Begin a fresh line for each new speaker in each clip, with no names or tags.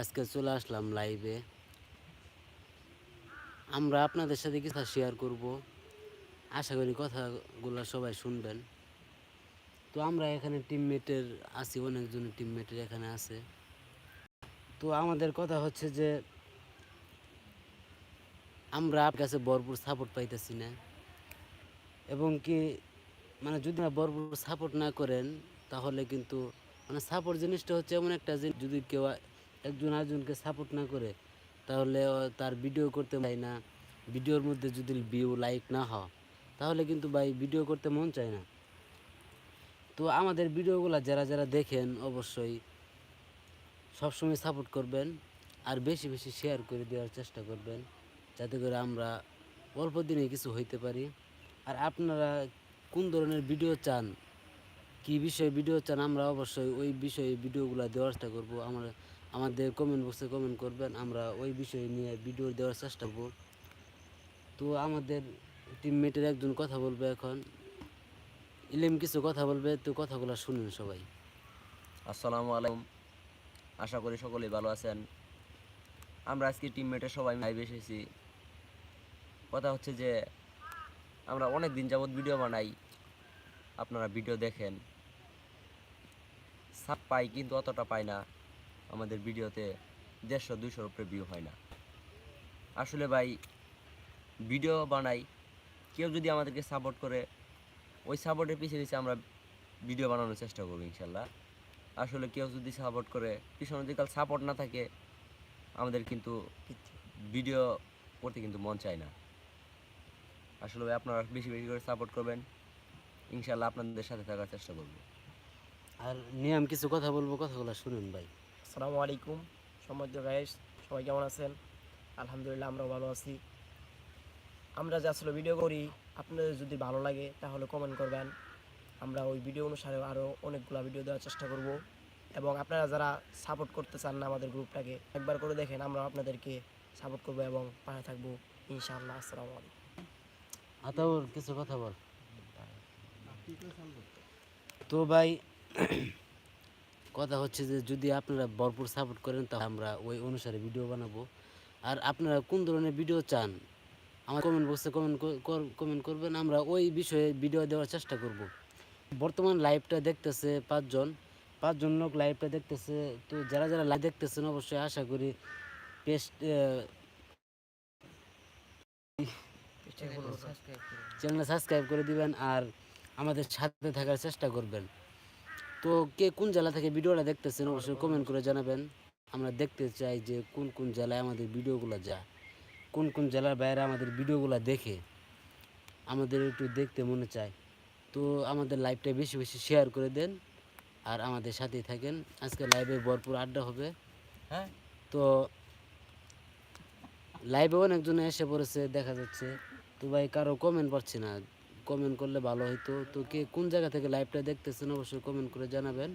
আজকে চলে আসলাম লাইভে আমরা আপনাদের সাথে কিছু শেয়ার করব। আশা করি কথাগুলো সবাই শুনবেন। তো আমরা এখানে টিমমেটের আছি, অনেকজনের টিমমেটের এখানে আছে। তো আমাদের কথা হচ্ছে যে, আমরা আপনার কাছে ভরপুর সাপোর্ট পাইতেছি না। এবং কি মানে যদি না ভরপুর সাপোর্ট না করেন, তাহলে কিন্তু মানে সাপোর্ট জিনিসটা হচ্ছে এমন একটা জিনিস, যদি কেউ একজন আরেকজনকে সাপোর্ট না করে, তাহলে তার ভিডিও করতে পায় না। ভিডিওর মধ্যে যদি ভিউ লাইক না হয়, তাহলে কিন্তু ভাই ভিডিও করতে মন চায় না। তো আমাদের ভিডিওগুলো যারা যারা দেখেন, অবশ্যই সবসময় সাপোর্ট করবেন আর বেশি বেশি শেয়ার করে দেওয়ার চেষ্টা করবেন, যাতে করে আমরা অল্প দিনে কিছু হইতে পারি। আর আপনারা কোন ধরনের ভিডিও চান, কি বিষয়ে ভিডিও চান, আমরা অবশ্যই ওই বিষয়ে ভিডিওগুলো দেওয়ার চেষ্টা করব। আমরা আমাদের কমেন্ট বক্সে কমেন্ট করবেন, আমরা ওই বিষয় নিয়ে ভিডিও দেওয়ার চেষ্টা করব। তো আমাদের টিমমেটের একজন কথা বলবে এখন। ইলেম কিছু কথা বলবে, তো কথাগুলো শুনুন সবাই।
আসসালামু আলাইকুম। আশা করি সকলেই ভালো আছেন। আমরা আজকে টিমমেটের সবাই লাইভ এসেছি। কথা হচ্ছে যে, আমরা অনেক দিন যাবত ভিডিও বানাই। আপনারা ভিডিও দেখেন। সাপ পাই কিন্তু অতটা পাই না। আমাদের ভিডিওতে দেড়শো, দুইশোর উপরে ভিউ হয় না। আসলে ভাই ভিডিও বানাই, কেউ যদি আমাদেরকে সাপোর্ট করে, ওই সাপোর্টের পিছিয়ে পিছিয়ে আমরা ভিডিও বানানোর চেষ্টা করব ইনশাল্লাহ। আসলে কেউ যদি সাপোর্ট করে পিছনে যদি কাল সাপোর্ট না থাকে, আমাদের কিন্তু ভিডিও করতে কিন্তু মন চায় না। আসলে ভাই, আপনারা বেশি বেশি করে সাপোর্ট করবেন। ইনশাল্লাহ আপনাদের সাথে থাকার চেষ্টা করব।
আর নিয়ম কিছু কথা বলব, কথাগুলো শুনুন ভাই।
আসসালামু আলাইকুম। সম্মানিত গাইস সবাই কেমন আছেন? আলহামদুলিল্লাহ আমরাও ভালো আছি। আমরা যে আসলে ভিডিও করি, আপনাদের যদি ভালো লাগে তাহলে কমেন্ট করবেন। আমরা ওই ভিডিও অনুসারে আরও অনেকগুলো ভিডিও দেওয়ার চেষ্টা করব। এবং আপনারা যারা সাপোর্ট করতে চান না আমাদের গ্রুপটাকে, একবার করে দেখেন আমরা আপনাদেরকে সাপোর্ট করব এবং পাশে থাকব। ইনশাআল্লাহ, আসসালামু আলাইকুম।
আতাউর কিছু কথা বল। তো ভাই কথা হচ্ছে যে যদি আপনারা ভরপুর সাপোর্ট করেন তাহলে আমরা ওই অনুসারে ভিডিও বানাবো। আর আপনারা কোন ধরনের ভিডিও চান আমার কমেন্ট বক্সে কমেন্ট কমেন্ট করবেন আমরা ওই বিষয়ে ভিডিও দেওয়ার চেষ্টা করব। বর্তমান লাইভটা দেখতেছে পাঁচজন পাঁচজন লোক লাইভটা দেখতেছে। তো যারা যারা লাইভ দেখতেছেন অবশ্যই আশা করি পেস্ট চ্যানেল সাবস্ক্রাইব করে দিবেন আর আমাদের সাথে থাকার চেষ্টা করবেন। তো কে কোন জেলা থেকে ভিডিওটা দেখতেছেন অবশ্যই কমেন্ট করে জানাবেন। আমরা দেখতে চাই যে কোন কোন জেলায় আমাদের ভিডিওগুলো যায়, কোন কোন জেলার বাইরে আমাদের ভিডিওগুলো দেখে আমাদের একটু দেখতে মনে চায়। তো আমাদের লাইভটা বেশি বেশি শেয়ার করে দেন আর আমাদের সাথেই থাকেন। আজকে লাইভে ভরপুর আড্ডা হবে
হ্যাঁ?
তো লাইভে অনেকজন এসে পড়েছে, দেখা যাচ্ছে। তো ভাই কারও কমেন্ট পাচ্ছি না। কমেন্ট করলে ভালো হতো তো কে কোন জায়গা থেকে লাইভটা দেখতেছেন অবশ্যই কমেন্ট করে জানাবেন।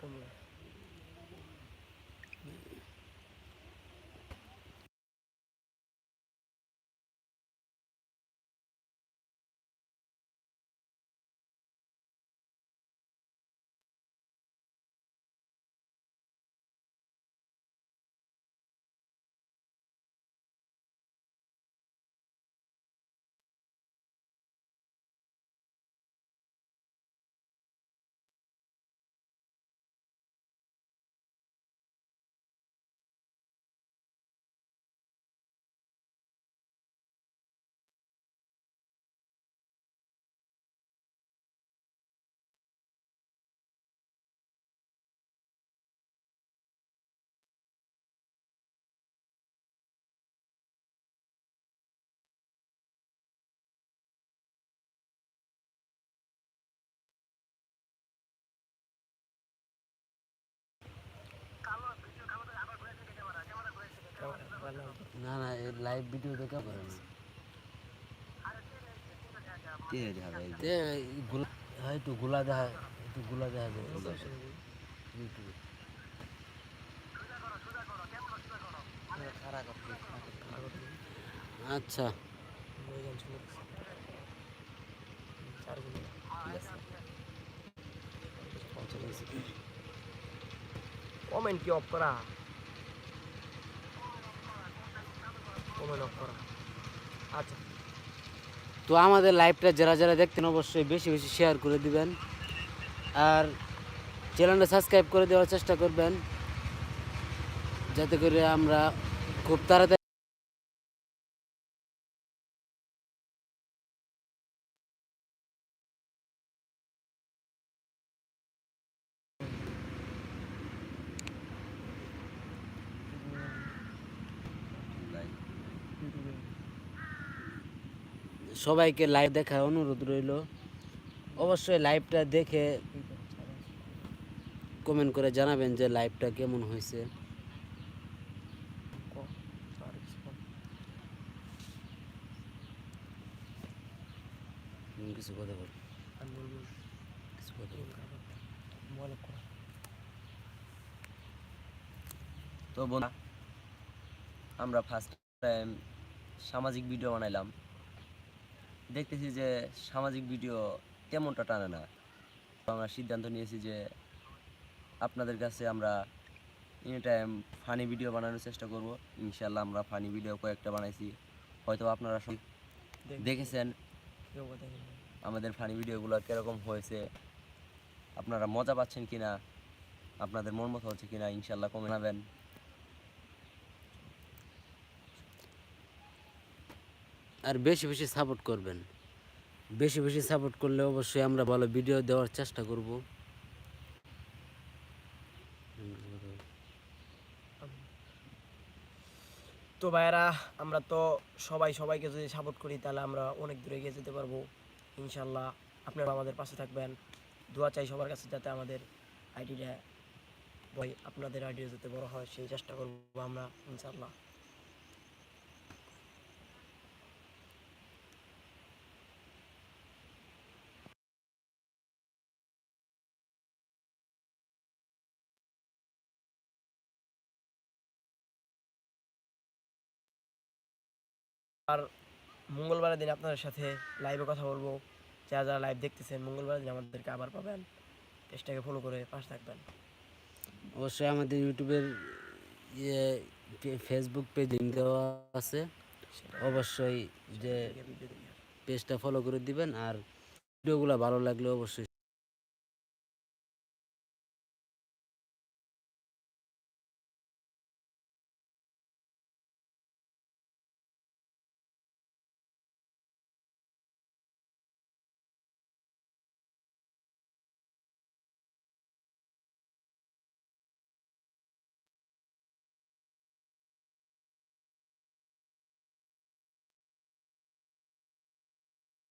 কমলা
না না লাইভ ভিডিও দেখা করে না। হয়তো হ্যাঁ, গোলা দেখা একটু গোলা দেখা করে ইউটিউবে আচ্ছা।
কমেন্ট কি অফ করা আচ্ছা।
তো আমাদের লাইভটা যারা যারা দেখতেন অবশ্যই বেশি বেশি শেয়ার করে দিবেন। আর চ্যানেলটা সাবস্ক্রাইব করে দেওয়ার চেষ্টা করবেন। যাতে করে আমরা খুব তাড়াতাড়ি সবাইকে লাইভ দেখার অনুরোধ রইল। অবশ্যই লাইভটা দেখে কমেন্ট করে জানাবেন যে লাইভটা কেমন হয়েছে। হুম, কিছু কথা বল। কিছু কথা
তো বন্ধুরা আমরা ফার্স্ট টাইম সামাজিক ভিডিও বানাইলাম। দেখতেছি যে সামাজিক ভিডিও তেমনটা টানে না। তো আমরা সিদ্ধান্ত নিয়েছি যে আপনাদের কাছে আমরা এনি টাইম ফানি ভিডিও বানানোর চেষ্টা করব। ইনশাল্লাহ আমরা ফানি ভিডিও কয়েকটা বানাইছি। হয়তো আপনারা সব দেখেছেন। আমাদের ফানি ভিডিওগুলো কীরকম হয়েছে আপনারা মজা পাচ্ছেন কিনা আপনাদের মন মতো হচ্ছে কিনা ইনশাল্লাহ কমে জানাবেন
আর বেশি বেশি সাপোর্ট করবেন। বেশি বেশি সাপোর্ট করলে অবশ্যই আমরা ভালো ভিডিও দেওয়ার চেষ্টা করব।
তো ভাইয়েরা, আমরা তো সবাই সবাইকে যদি সাপোর্ট করি, তাহলে আমরা অনেক দূরে এগিয়ে যেতে পারব। ইনশাল্লাহ আপনারা আমাদের পাশে থাকবেন। দোয়া চাই সবার কাছে যাতে আমাদের আইডিটা বই আপনাদের আইডিয়া যাতে বড় হয়, সেই চেষ্টা করব আমরা ইনশাল্লাহ আর মঙ্গলবারের দিন আপনাদের সাথে লাইভে কথা বলব। যারা যারা লাইভ দেখতেছেন মঙ্গলবারের দিন আমাদেরকে আবার পাবেন। পেজটাকে ফলো করে পাশে থাকবেন।
অবশ্যই আমাদের ইউটিউবের ইয়ে ফেসবুক পেজ লিঙ্ক দেওয়া আছে। অবশ্যই যে পেজটা ফলো করে দিবেন। আর ভিডিওগুলো ভালো লাগলে অবশ্যই